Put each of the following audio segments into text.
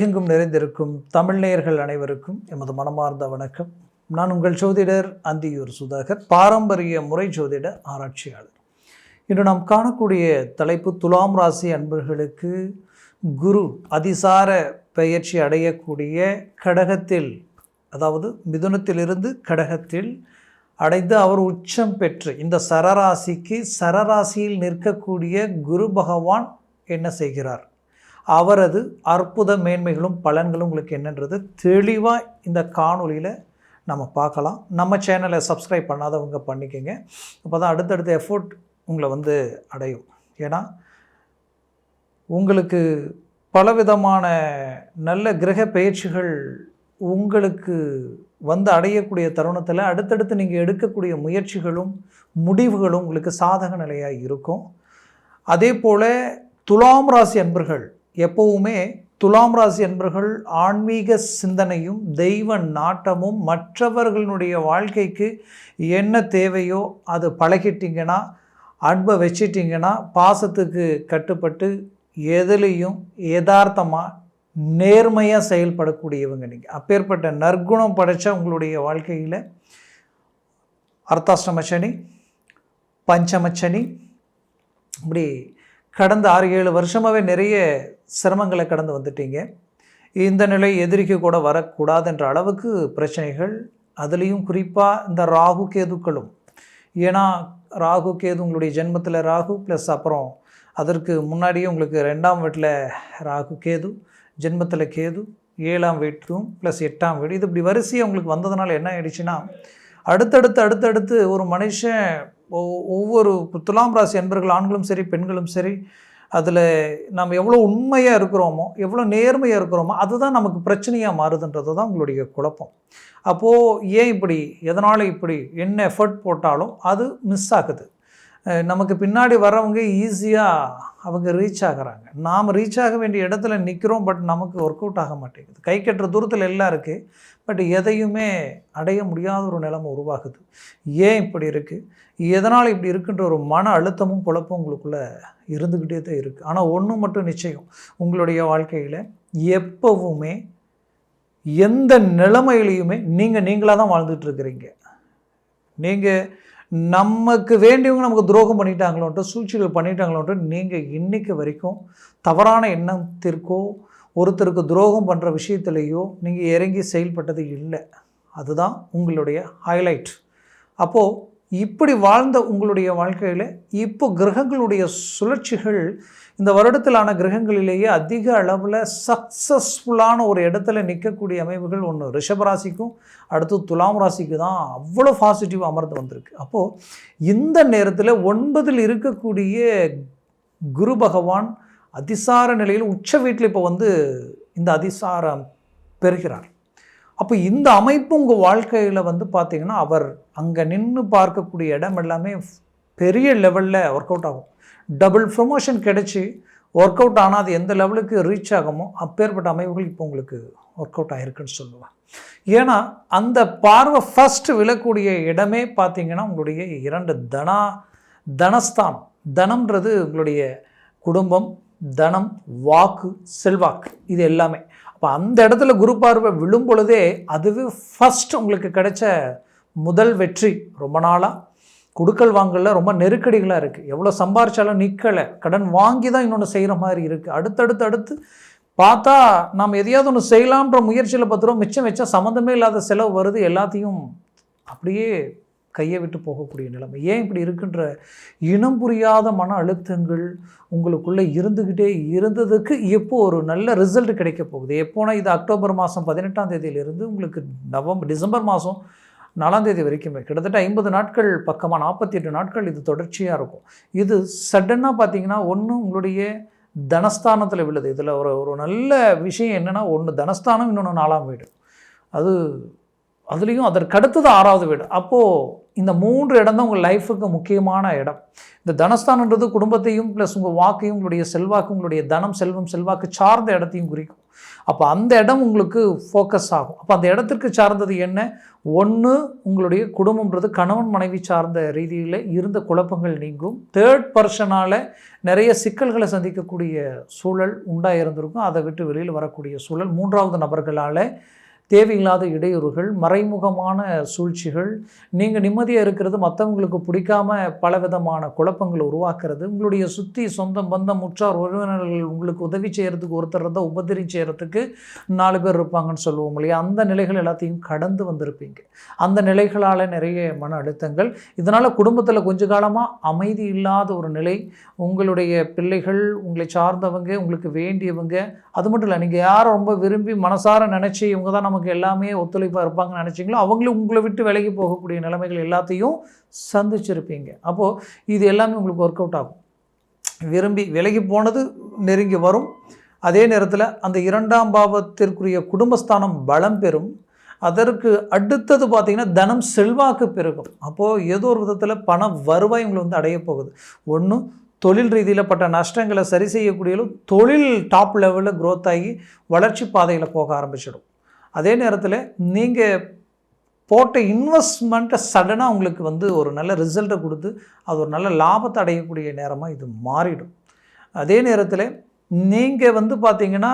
உலகெங்கும் நிறைந்திருக்கும் தமிழ்நேயர்கள் அனைவருக்கும் எமது மனமார்ந்த வணக்கம். நான் உங்கள் ஜோதிடர் அந்தியூர் சுதாகர் பாரம்பரிய முறை ஜோதிட ஆராய்ச்சியாளர். இன்று நாம் காணக்கூடிய தலைப்பு துலாம் ராசி அன்பர்களுக்கு குரு அதிசார பெயர்ச்சி அடையக்கூடிய கடகத்தில் அதாவது மிதுனத்திலிருந்து கடகத்தில் அடைந்து அவர் உச்சம் பெற்று இந்த சரராசிக்கு சரராசியில் நிற்கக்கூடிய குரு பகவான் என்ன செய்கிறார்? அவரது அற்புத மேன்மைகளும் பலன்களும் உங்களுக்கு என்னன்றது தெளிவாக இந்த காணொளியில் நம்ம பார்க்கலாம். நம்ம சேனலை சப்ஸ்கிரைப் பண்ணாதவங்க பண்ணிக்கோங்க. அப்போ தான் அடுத்தடுத்த எஃபோர்ட் உங்களை வந்து அடையும். ஏன்னா உங்களுக்கு பலவிதமான நல்ல கிரக பயிற்சிகள் உங்களுக்கு வந்து அடையக்கூடிய தருணத்தில் அடுத்தடுத்து நீங்கள் எடுக்கக்கூடிய முயற்சிகளும் முடிவுகளும் உங்களுக்கு சாதக நிலையாக இருக்கும். அதே போல் துலாம் ராசி அன்பர்கள் எப்போவுமே துலாம் ராசி என்பர்கள் ஆன்மீக சிந்தனையும் தெய்வ நாட்டமும் மற்றவர்களுடைய வாழ்க்கைக்கு என்ன தேவையோ அது பழகிட்டிங்கன்னா அன்பை வச்சிட்டிங்கன்னா பாசத்துக்கு கட்டுப்பட்டு எதுலேயும் யதார்த்தமாக நேர்மையாக செயல்படக்கூடியவங்க நீங்கள் அப்பேற்பட்ட நற்குணம் படைத்த உங்களுடைய வாழ்க்கையில் அர்த்தாஷ்டம சனி பஞ்சம சனி இப்படி கடந்த ஆறு ஏழு வருஷமாகவே நிறைய சிரமங்களை கடந்து வந்துட்டீங்க. இந்த நிலை எதிரிக்கு கூட வரக்கூடாதுன்ற அளவுக்கு பிரச்சனைகள் அதுலேயும் குறிப்பாக இந்த ராகு கேதுக்களும். ஏன்னா ராகு கேது உங்களுடைய ஜென்மத்தில் ராகு ப்ளஸ் அப்புறம் அதற்கு முன்னாடியே உங்களுக்கு ரெண்டாம் வீட்டில் ராகு கேது ஜென்மத்தில் கேது ஏழாம் வீட்டும் ப்ளஸ் எட்டாம் வீடு. இது இப்படி வரிசையாக உங்களுக்கு வந்ததுனால என்ன ஆயிடுச்சுன்னா அடுத்தடுத்து அடுத்தடுத்து ஒரு மனுஷன் ஒ- ஒவ்வொரு துலாம் ராசி அன்பர்கள் ஆண்களும் சரி பெண்களும் சரி அதில் நம்ம எவ்வளோ உண்மையாக இருக்கிறோமோ எவ்வளோ நேர்மையாக இருக்கிறோமோ அதுதான் நமக்கு பிரச்சனையாக மாறுதுன்றது தான் உங்களுடைய குழப்பம். அப்போது ஏன் இப்படி எதனால் இப்படி என்ன எஃபர்ட் போட்டாலும் அது மிஸ் ஆகுது. நமக்கு பின்னாடி வரவங்க ஈஸியாக அவங்க ரீச் ஆகுறாங்க. நாம் ரீச் ஆக வேண்டிய இடத்துல நிற்கிறோம் பட் நமக்கு ஒர்க் அவுட் ஆக மாட்டேங்குது. கை கட்டுற தூரத்தில் எல்லாம் இருக்குது பட் எதையுமே அடைய முடியாத ஒரு நிலைமை உருவாகுது. ஏன் இப்படி இருக்குது எதனால் இப்படி இருக்குன்ற ஒரு மன அழுத்தமும் குழப்பம் உங்களுக்குள்ளே இருந்துக்கிட்டே தான் இருக்குது ஆனால் ஒன்று மட்டும் நிச்சயம். உங்களுடைய வாழ்க்கையில் எப்போவுமே எந்த நிலைமையிலையுமே நீங்கள் நீங்களாக தான் வாழ்ந்துட்டு இருக்கிறீங்க. நீங்கள் நமக்கு வேண்டியவங்க நமக்கு துரோகம் பண்ணிட்டாங்களோன்ட்டு சூழ்ச்சிகள் பண்ணிட்டாங்களோன்ட்டு நீங்கள் இன்றைக்கு வரைக்கும் தவறான எண்ணத்திற்கோ ஒருத்தருக்கு துரோகம் பண்ணுற விஷயத்துலேயோ நீங்கள் இறங்கி செயல்பட்டது இல்லை. அதுதான் உங்களுடைய ஹைலைட் அப்போது இப்படி வாழ்ந்த உங்களுடைய வாழ்க்கையில் இப்போ கிரகங்களுடைய சுழற்சிகள் இந்த வருடத்திலான கிரகங்களிலேயே அதிக அளவில் சக்ஸஸ்ஃபுல்லான ஒரு இடத்துல நிற்கக்கூடிய அமைவுகள் ஒன்று ரிஷபராசிக்கும் அடுத்து துலாம் ராசிக்கு தான் அவ்வளோ பாசிட்டிவ் அமர்ந்து வந்திருக்கு. அப்போது இந்த நேரத்தில் ஒன்பதில் இருக்கக்கூடிய குரு பகவான் அதிசார நிலையில் உச்ச வீட்டில் இப்போ வந்து இந்த அதிசாரம் பெறுகிறார். அப்போ இந்த அமைப்பு உங்கள் வாழ்க்கையில் வந்து பார்த்தீங்கன்னா அவர் அங்கே நின்று பார்க்கக்கூடிய இடம் எல்லாமே பெரிய லெவலில் ஒர்க் அவுட் ஆகும். டபுள் ப்ரொமோஷன் கிடச்சி ஒர்க் அவுட் ஆனால் அது எந்த லெவலுக்கு ரீச் ஆகுமோ அப்பேற்பட்ட அமைப்புகள் இப்போ உங்களுக்கு ஒர்க் அவுட் ஆகிருக்குன்னு சொல்லுவேன் ஏன்னா அந்த பார்வை ஃபஸ்ட்டு விழக்கூடிய இடமே பார்த்தீங்கன்னா உங்களுடைய இரண்டு தனா தனஸ்தானம். தனம்ன்றது உங்களுடைய குடும்பம் தனம் வாக்கு செல்வாக்கு இது எல்லாமே. அப்போ அந்த இடத்துல குரு பார்வை விழும் பொழுதே அதுவே ஃபஸ்ட் உங்களுக்கு கிடைச்ச முதல் வெற்றி. ரொம்ப நாளாக கொடுக்கல் வாங்கல ரொம்ப நெருக்கடிகளாக இருக்குது எவ்வளோ சம்பாரிச்சாலும் நிற்கலை கடன் வாங்கி தான் இன்னொன்று செய்கிற மாதிரி இருக்குது அடுத்தடுத்து அடுத்து பார்த்தா நாம் எதையாவது ஒன்று செய்யலாம்ன்ற முயற்சியில் பத்து ரூபா மிச்சம் வச்சா சம்மந்தமே இல்லாத செலவு வருது. எல்லாத்தையும் அப்படியே கையை விட்டு போகக்கூடிய நிலைமை. ஏன் இப்படி இருக்குன்ற இனம் புரியாத மன அழுத்தங்கள் உங்களுக்குள்ளே இருந்துக்கிட்டே இருந்ததுக்கு எப்போ ஒரு நல்ல ரிசல்ட் கிடைக்க போகுது? எப்போனா இது அக்டோபர் மாதம் பதினெட்டாம் தேதியிலிருந்து உங்களுக்கு நவம்பர் டிசம்பர் மாதம் நாலாம் தேதி வரைக்குமே கிட்டத்தட்ட ஐம்பது நாட்கள் பக்கமாக நாற்பத்தி எட்டு நாட்கள் இது தொடர்ச்சியாக இருக்கும். இது சடனாக பார்த்தீங்கன்னா ஒன்று உங்களுடைய தனஸ்தானத்தில் விழுது. இதில் ஒரு ஒரு நல்ல விஷயம் என்னென்னா ஒன்று தனஸ்தானம் இன்னொன்று நாலாம் வீடு. அது அதுலேயும் அதற்கடுத்தது ஆறாவது வீடு. அப்போது இந்த மூன்று இடம் தான் உங்கள் லைஃபுக்கு முக்கியமான இடம். இந்த தனஸ்தானன்றது குடும்பத்தையும் ப்ளஸ் உங்கள் வாக்கையும் உங்களுடைய செல்வாக்கு உங்களுடைய தனம் செல்வம் செல்வாக்கு சார்ந்த இடத்தையும் குறிக்கும். அப்போ அந்த இடம் உங்களுக்கு ஃபோக்கஸ் ஆகும். அப்போ அந்த இடத்திற்கு சார்ந்தது என்ன? ஒன்று உங்களுடைய குடும்பம்ன்றது கணவன் மனைவி சார்ந்த ரீதியில் இருந்த குழப்பங்கள் நீங்கும். தேர்ட் பர்சனால் நிறைய சிக்கல்களை சந்திக்கக்கூடிய சூழல் உண்டாக இருந்திருக்கும் அதை விட்டு வெளியில் வரக்கூடிய சூழல். மூன்றாவது நபர்களால் தேவையில்லாத இடையூறுகள் மறைமுகமான சூழ்ச்சிகள் நீங்கள் நிம்மதியாக இருக்கிறது மற்றவங்களுக்கு பிடிக்காம பலவிதமான குழப்பங்களை உருவாக்குறது உங்களுடைய சுற்றி சொந்தம் பந்தம் உற்றார் உறவினர்கள் உங்களுக்கு உதவி செய்கிறதுக்கு ஒருத்தர் இருந்தால் உபதிரி செய்கிறதுக்கு நாலு பேர் இருப்பாங்கன்னு சொல்லுவோம் இல்லையா? அந்த நிலைகள் எல்லாத்தையும் கடந்து வந்திருப்பீங்க. அந்த நிலைகளால் நிறைய மன அழுத்தங்கள். இதனால் குடும்பத்தில் கொஞ்ச காலமாக அமைதி இல்லாத ஒரு நிலை உங்களுடைய பிள்ளைகள் உங்களை சார்ந்தவங்க உங்களுக்கு வேண்டியவங்க அது மட்டும் இல்லை நீங்கள் யாரை ரொம்ப விரும்பி மனசார நினச்சி இவங்க தான் நமக்கு எல்லாமே ஒத்துழைப்பாக இருப்பாங்கன்னு நினச்சிங்களோ அவங்களும் உங்களை விட்டு விலகி போகக்கூடிய நிலைமைகள் எல்லாத்தையும் சந்திச்சிருப்பீங்க. அப்போது இது எல்லாமே உங்களுக்கு ஒர்க் அவுட் ஆகும். விரும்பி விலகி போனது நெருங்கி வரும். அதே நேரத்தில் அந்த இரண்டாம் பாவத்திற்குரிய குடும்பஸ்தானம் பலம் பெறும். அதற்கு அடுத்தது பார்த்திங்கன்னா தனம் செல்வாக்கு பெருகும். அப்போது ஏதோ ஒரு விதத்தில் பண வருவாய் உங்களை வந்து அடைய போகுது. ஒன்று தொழில் ரீதியில் பட்ட நஷ்டங்களை சரி செய்யக்கூடிய தொழில் டாப் லெவலில் க்ரோத் ஆகி வளர்ச்சி பாதையில் போக ஆரம்பிச்சிடும். அதே நேரத்தில் நீங்கள் போட்ட இன்வெஸ்ட்மெண்ட்டை சடனாக உங்களுக்கு வந்து ஒரு நல்ல ரிசல்ட்டை கொடுத்து அது ஒரு நல்ல லாபத்தை அடையக்கூடிய நேரமாக இது மாறிடும். அதே நேரத்தில் நீங்கள் வந்து பார்த்தீங்கன்னா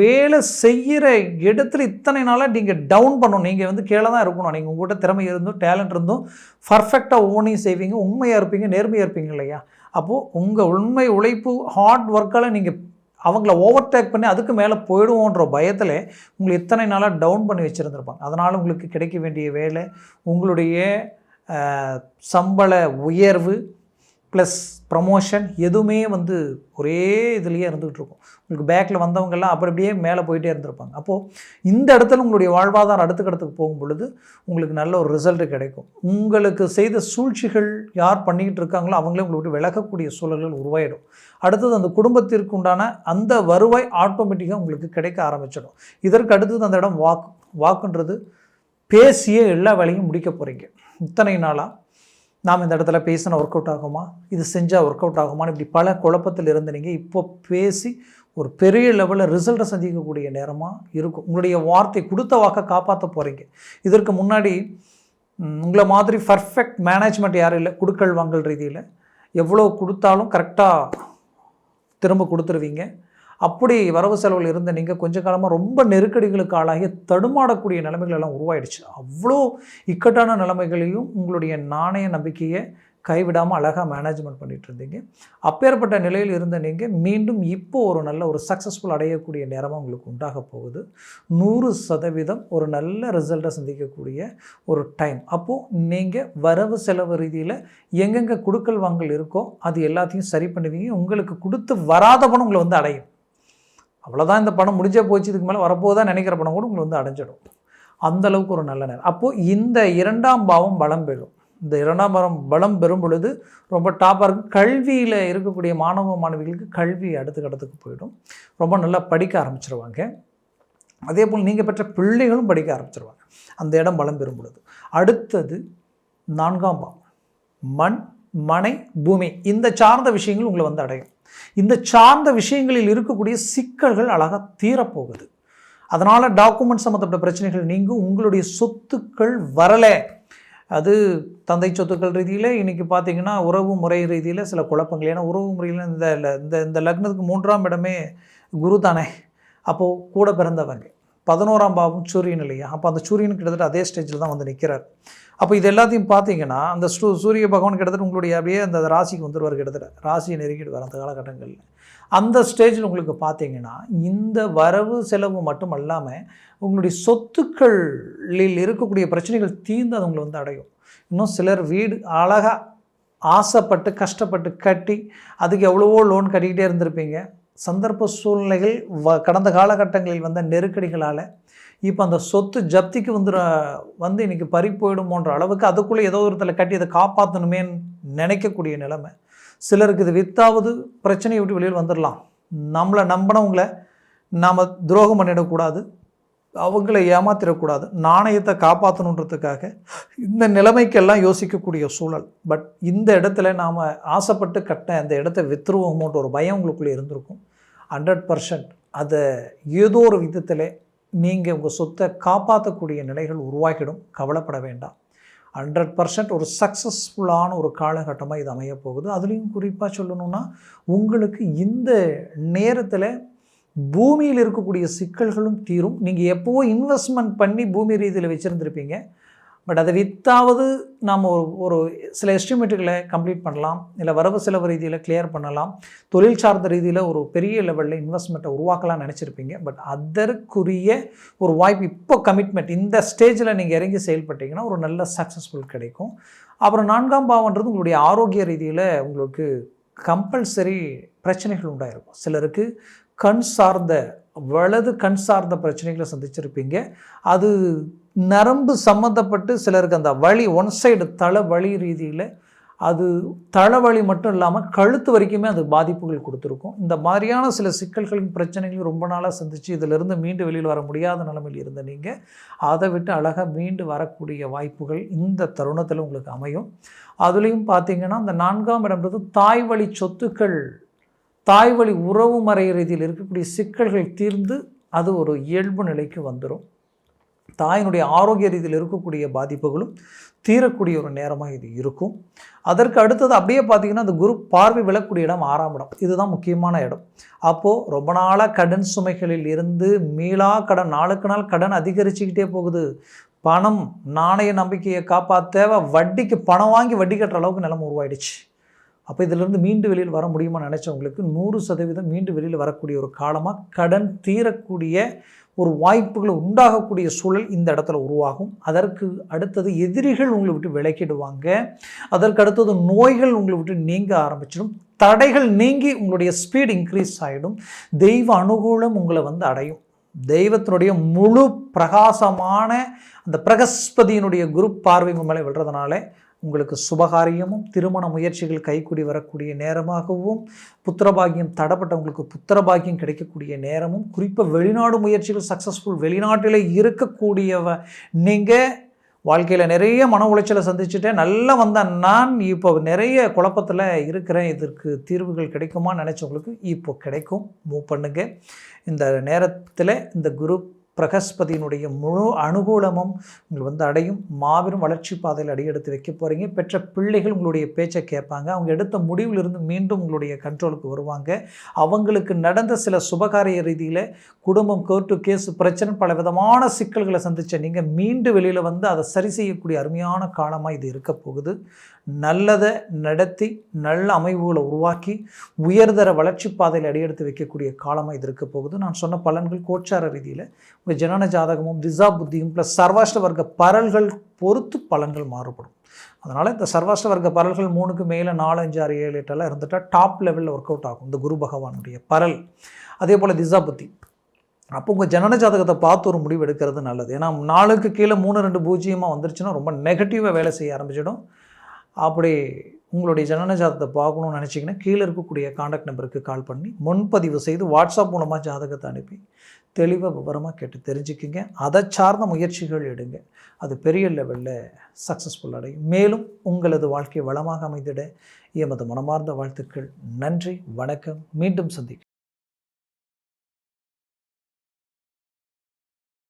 வேலை செய்கிற இடத்துல இத்தனை நாளாக நீங்கள் டவுன் பண்ணணும். நீங்கள் வந்து கீழே தான் இருக்கணும். நீங்கள் உங்கள்கிட்ட திறமை இருந்தும் டேலண்ட் இருந்தும் பர்ஃபெக்டாக ஓனையும் செய்வீங்க உண்மையாக இருப்பீங்க நேர்மையாக இருப்பீங்க இல்லையா? அப்போது உங்கள் உண்மை உழைப்பு ஹார்ட் ஒர்க்கால் நீங்கள் அவங்கள ஓவர்டேக் பண்ணி அதுக்கு மேலே போயிடுவோன்ற பயத்தில் உங்களை இத்தனை நாளாக டவுன் பண்ணி வச்சுருந்துருப்பாங்க. அதனால் உங்களுக்கு கிடைக்க வேண்டிய வேலை உங்களுடைய சம்பள உயர்வு ப்ளஸ் ப்ரமோஷன் எதுவுமே வந்து ஒரே இதுலேயே இருந்துகிட்டு இருக்கும். உங்களுக்கு பேக்கில் வந்தவங்கெல்லாம் அப்படி அப்படியே மேலே போயிட்டே இருந்திருப்பாங்க. அப்போது இந்த இடத்துல உங்களுடைய வாழ்வாதாரம் அடுத்த கடத்துக்கு போகும் பொழுது உங்களுக்கு நல்ல ஒரு ரிசல்ட்டு கிடைக்கும். உங்களுக்கு செய்த சூழ்ச்சிகள் யார் பண்ணிக்கிட்டு இருக்காங்களோ அவங்களே உங்களை விட்டு விலகக்கூடிய சூழல்கள் உருவாயிடும். அடுத்தது அந்த குடும்பத்திற்கு உண்டான அந்த வருவாய் ஆட்டோமேட்டிக்காக உங்களுக்கு கிடைக்க ஆரம்பிச்சிடும். இதற்கு அடுத்தது அந்த இடம் வாக்கு வாக்குன்றது பேசியே எல்லா வேலையும் முடிக்க போகிறீங்க இத்தனை நாளாக நாம் இந்த இடத்துல பேசினா ஒர்க் அவுட் ஆகுமா? இது செஞ்சால் ஒர்க் அவுட் ஆகுமான்னு இப்படி பல குழப்பத்தில் இருந்து நீங்கள் இப்போ பேசி ஒரு பெரிய லெவலில் ரிசல்ட்டை சந்திக்கக்கூடிய நேரமாக இருக்கும். உங்களுடைய வார்த்தை கொடுத்த வாக்கை காப்பாற்ற போகிறீங்க இதற்கு முன்னாடி உங்களை மாதிரி பர்ஃபெக்ட் மேனேஜ்மெண்ட் யாரும் இல்லை. கொடுக்கல் வாங்கல் ரீதியில். எவ்வளோ கொடுத்தாலும் கரெக்டாக திரும்ப கொடுத்துருவீங்க. அப்படி வரவு செலவில் இருந்த நீங்கள் கொஞ்ச காலமாக ரொம்ப நெருக்கடிகளுக்கு ஆளாகி தடுமாடக்கூடிய நிலைமைகள் எல்லாம் உருவாயிடுச்சு. அவ்வளோ இக்கட்டான நிலைமைகளையும் உங்களுடைய நாணய நம்பிக்கையை கைவிடாமல் அழகாக மேனேஜ்மெண்ட் பண்ணிகிட்டு இருந்தீங்க. அப்பேற்பட்ட நிலையில் இருந்த நீங்கள் மீண்டும் இப்போ ஒரு நல்ல ஒரு சக்ஸஸ்ஃபுல் அடையக்கூடிய நேரமாக உங்களுக்கு உண்டாக போகுது. நூறு சதவீதம் ஒரு நல்ல ரிசல்ட்டை சந்திக்கக்கூடிய ஒரு டைம் அப்போது நீங்கள் வரவு செலவு ரீதியில் எங்கெங்கே கொடுக்கல் வாங்கல் இருக்கோ அது எல்லாத்தையும் சரி பண்ணுவீங்க. உங்களுக்கு கொடுத்து வராதவனும் உங்களை வந்து அடையும். அவ்வளோதான் இந்த பணம் முடிஞ்சே போச்சு இதுக்கு மேலே வரப்போதான் நினைக்கிற பணம் கூட உங்களை வந்து அடைஞ்சிடும். அந்தளவுக்கு ஒரு நல்ல நேரம். அப்போது இந்த இரண்டாம் பாவம் பலம் பெறும். இந்த இரண்டாம் பாவம் பலம் பெறும் பொழுது ரொம்ப டாப்பாக இருக்கும். கல்வியில் இருக்கக்கூடிய மாணவ மாணவிகளுக்கு கல்வி அடுத்த கடத்துக்கு போயிடும். ரொம்ப நல்லா படிக்க ஆரம்பிச்சிருவாங்க. அதே போல் நீங்கள் பெற்ற பிள்ளைகளும் படிக்க ஆரம்பிச்சிருவாங்க. அந்த இடம் பலம் பெறும் பொழுது. அடுத்தது நான்காம் பாவம். மண் மனை பூமி இந்த சார்ந்த விஷயங்கள் உங்களை வந்து அடையும். இந்த சார்ந்த விஷயங்களில் இருக்கக்கூடிய சிக்கல்கள் அழகாக தீரப்போகுது. அதனால் டாக்குமெண்ட் சம்மந்தப்பட்ட பிரச்சனைகள் நீங்கும். உங்களுடைய சொத்துக்கள் வரலை. அது தந்தை சொத்துக்கள் ரீதியில் இன்றைக்கி பார்த்தீங்கன்னா உறவு முறை ரீதியில் சில குழப்பங்கள். ஏன்னா உறவு முறையில் இந்த இந்த இந்த லக்னத்துக்கு மூன்றாம் இடமே குரு தானே. அப்போது கூட பிறந்தவங்க. பதினோராம் பாவம் சூரியன் இல்லையா? அப்போ அந்த சூரியன் கிட்டத்தட்ட அதே ஸ்டேஜில் தான் வந்து நிற்கிறார் அப்போ இது எல்லாத்தையும் பார்த்தீங்கன்னா அந்த ஸ்டூ சூரிய பகவான் கிட்டத்தட்ட உங்களுடைய அப்படியே அந்த ராசிக்கு வந்துடுவார் கிட்டத்தட்ட. ராசியை நெருங்கிடுவார் அந்த காலகட்டங்களில். அந்த ஸ்டேஜில் உங்களுக்கு பார்த்தீங்கன்னா இந்த வரவு செலவு மட்டும் அல்லாமல் உங்களுடைய சொத்துக்களில் இருக்கக்கூடிய பிரச்சனைகள் தீர்ந்து அது உங்களை வந்து அடையும். இன்னும் சிலர் வீடு அழகாக ஆசைப்பட்டு கஷ்டப்பட்டு கட்டி அதுக்கு எவ்வளவோ லோன் கட்டிக்கிட்டே இருந்திருப்பீங்க. சந்தர்ப்ப சூழ்நிலைகள் வ கடந்த காலகட்டங்களில் வந்த நெருக்கடிகளால் இப்போ அந்த சொத்து ஜப்திக்கு வந்துட வந்து இன்றைக்கி பறி போயிடுமோன்ற அளவுக்கு அதுக்குள்ளே ஏதோ ஒரு இடத்துல கட்டி அதை காப்பாற்றணுமேன்னு நினைக்கக்கூடிய நிலைமை. சிலருக்கு இது வித்தாவது பிரச்சனையை விட்டு வெளியில் வந்துடலாம் நம்மளை நம்பினவங்கள நாம் துரோகம் பண்ணிடக்கூடாது. அவங்கள ஏமாத்திடக்கூடாது. நாணயத்தை காப்பாற்றணுன்றதுக்காக இந்த நிலைமைக்கெல்லாம் யோசிக்கக்கூடிய சூழல். பட் இந்த இடத்துல நாம் ஆசைப்பட்டு கட்ட அந்த இடத்த வித்துருவோமோன்ற ஒரு பயம் உங்களுக்குள்ளே இருந்திருக்கும். ஹண்ட்ரட் பர்சன்ட் அதை ஏதோ ஒரு விதத்தில் நீங்கள் உங்கள் சொத்தை காப்பாற்றக்கூடிய நிலைகள் உருவாக்கிடும் கவலைப்பட வேண்டாம். ஹண்ட்ரட் பர்சன்ட் ஒரு சக்ஸஸ்ஃபுல்லான ஒரு காலகட்டமாக இது அமையப்போகுது. அதுலேயும் குறிப்பாக சொல்லணுன்னா உங்களுக்கு இந்த நேரத்தில் பூமியில் இருக்கக்கூடிய சிக்கல்களும் தீரும். நீங்கள் எப்போவோ இன்வெஸ்ட்மெண்ட் பண்ணி பூமி ரீதியில் வச்சுருந்துருப்பீங்க. பட் அதை வித்தாவது நாம் ஒரு ஒரு சில எஸ்டிமேட்டுகளை கம்ப்ளீட் பண்ணலாம். இல்லை வரவு செலவு ரீதியில் கிளியர் பண்ணலாம். தொழில் சார்ந்த ரீதியில் ஒரு பெரிய லெவலில் இன்வெஸ்ட்மெண்ட்டை உருவாக்கலாம்னு நினச்சிருப்பீங்க. பட் அதற்குரிய ஒரு வாய்ப்பு இப்போ கமிட்மெண்ட் இந்த ஸ்டேஜில் நீங்கள் இறங்கி செயல்பட்டீங்கன்னா ஒரு நல்ல சக்ஸஸ்ஃபுல் கிடைக்கும். அப்புறம் நான்காம் பாவன்றது உங்களுடைய ஆரோக்கிய ரீதியில் உங்களுக்கு கம்பல்சரி பிரச்சனைகள் உண்டாயிருக்கும். சிலருக்கு கண் சார்ந்த வலது கண் சார்ந்த பிரச்சனைகளை சந்திச்சிருப்பீங்க. அது நரம்பு சம்மந்தப்பட்டு சிலருக்கு அந்த வழி ஒன் சைடு தலை வழி ரீதியில் அது தலைவலி மட்டும் இல்லாமல் கழுத்து வரைக்குமே அது பாதிப்புகள் கொடுத்துருக்கும். இந்த மாதிரியான சில சிக்கல்களின் பிரச்சனைகளையும் ரொம்ப நாளாக சந்தித்து இதிலிருந்து மீண்டு வெளியில் வர முடியாத நிலைமையில் இருந்த நீங்கள் அதை விட்டு அழகாக மீண்டு வரக்கூடிய வாய்ப்புகள் இந்த தருணத்தில் உங்களுக்கு அமையும். அதுலேயும் பார்த்தீங்கன்னா அந்த நான்காம் இடம்ன்றது தாய் வழி சொத்துக்கள் தாய் வழி உறவு முறை ரீதியில் இருக்கக்கூடிய சிக்கல்கள் தீர்ந்து அது ஒரு இயல்பு நிலைக்கு வந்துடும் தாயினுடைய ஆரோக்கிய ரீதியில் இருக்கக்கூடிய பாதிப்புகளும் தீரக்கூடிய ஒரு நேரமாக இது இருக்கும். அதற்கு அடுத்தது அப்படியே பார்த்தீங்கன்னா அந்த குரு பார்வை விழக்கூடிய இடம் ஆறாம் இடம். இதுதான் முக்கியமான இடம். அப்போது ரொம்ப நாளாக கடன் சுமைகளில் இருந்து மீளா கடன் நாளுக்கு நாள் கடன் அதிகரிச்சுக்கிட்டே போகுது. பணம் நாணய நம்பிக்கையை காப்பாற்ற வட்டிக்கு பணம் வாங்கி வட்டி கட்டுற அளவுக்கு நிலம் உருவாயிடுச்சு. அப்போ இதிலிருந்து மீண்டு வெளியில் வர முடியுமா நினச்சவங்களுக்கு நூறு சதவீதம் மீண்டு வெளியில் வரக்கூடிய ஒரு காலமாக கடன் தீரக்கூடிய ஒரு வாய்ப்புகளை உண்டாகக்கூடிய சூழல் இந்த இடத்துல உருவாகும். அதற்கு அடுத்தது எதிரிகள் உங்களை விட்டு விளக்கிடுவாங்க அதற்கு அடுத்தது நோய்கள் உங்களை விட்டு நீங்க ஆரம்பிச்சிடும். தடைகள் நீங்கி உங்களுடைய ஸ்பீட் இன்க்ரீஸ் ஆகிடும் தெய்வ அனுகூலம் உங்களை வந்து அடையும். தெய்வத்தினுடைய முழு பிரகாசமான அந்த பிரகஸ்பதியினுடைய குரு பார்வை உங்கள் மேலே விழுறதுனால உங்களுக்கு சுபகாரியமும் திருமண முயற்சிகள் கைக்கூடி வரக்கூடிய நேரமாகவும் புத்திரபாகியம் தடப்பட்டவங்களுக்கு புத்திரபாகியம் கிடைக்கக்கூடிய நேரமும் குறிப்பாக வெளிநாடு முயற்சிகள் சக்ஸஸ்ஃபுல் வெளிநாட்டில் இருக்கக்கூடியவ நீங்கள் வாழ்க்கையில் நிறைய மன உளைச்சலை சந்திச்சுட்டேன் நல்லா வந்தேன் நான் இப்போ நிறைய குழப்பத்தில் இருக்கிறேன் இதற்கு தீர்வுகள் கிடைக்குமா நினச்சவங்களுக்கு இப்போ கிடைக்கும். மூவ் பண்ணுங்கள் இந்த நேரத்தில் இந்த குரூப் பிரகஸ்பதியினுடைய முழு அனுகூலமும் உங்களுக்கு வந்து அடையும். மாபெரும் வளர்ச்சி பாதையில் அடியெடுத்து வைக்க போகிறீங்க பெற்ற பிள்ளைகள் உங்களுடைய பேச்சை கேட்பாங்க. அவங்க எடுத்த முடிவிலிருந்து மீண்டும் உங்களுடைய கண்ட்ரோலுக்கு வருவாங்க. அவங்களுக்கு நடந்த சில சுபகாரிய ரீதியில் குடும்பம் கோர்ட்டு கேஸ் பிரச்சனை பல விதமான சிக்கல்களை சந்தித்த நீங்கள் மீண்டு வெளியில் வந்து அதை சரி செய்யக்கூடிய அருமையான காலமாக இது இருக்க போகுது. நல்லதை நடத்தி நல்ல அமைவுகளை உருவாக்கி உயர்தர வளர்ச்சி பாதையில் அடியெடுத்து வைக்கக்கூடிய காலமாக இது இருக்க போகுது. நான் சொன்ன பலன்கள் கோச்சார ரீதியில் உங்கள் ஜனன ஜாதகமும் திசா புத்தியும் ப்ளஸ் சர்வாஷ்ட வர்க்க பரல்கள் பொறுத்து பலன்கள் மாறுபடும். அதனால் இந்த சர்வாஷ்ட வர்க்க பரல்கள் மூணுக்கு மேலே நாலு அஞ்சு ஆறு ஏழு எட்டெல்லாம் இருந்துட்டால் டாப் லெவலில் ஒர்க் அவுட் ஆகும். இந்த குரு பகவானுடைய பரல். அதே போல் திசா புத்தி. அப்போ உங்கள் ஜனன ஜாதகத்தை பார்த்து ஒரு முடிவு எடுக்கிறது நல்லது. ஏன்னா நாளுக்கு கீழே மூணு ரெண்டு பூஜ்ஜியமாக வந்துருச்சுன்னா ரொம்ப நெகட்டிவாக வேலை செய்ய ஆரம்பிச்சிடும். அப்படி உங்களுடைய ஜனன ஜாதகத்தை பார்க்கணும்னு நினச்சிங்கன்னா கீழே இருக்கக்கூடிய காண்டாக்ட் நம்பருக்கு கால் பண்ணி முன்பதிவு செய்து வாட்ஸ்அப் மூலமாக ஜாதகத்தை அனுப்பி தெளிவாக விவரமாக கேட்டு தெரிஞ்சுக்கிங்க. அதை சார்ந்த முயற்சிகள் எடுங்க. அது பெரிய லெவலில் சக்ஸஸ்ஃபுல் அடையும். மேலும் உங்களது வாழ்க்கை வளமாக அமைந்திட எமது மனமார்ந்த வாழ்த்துக்கள். நன்றி வணக்கம். மீண்டும் சந்திக்கும்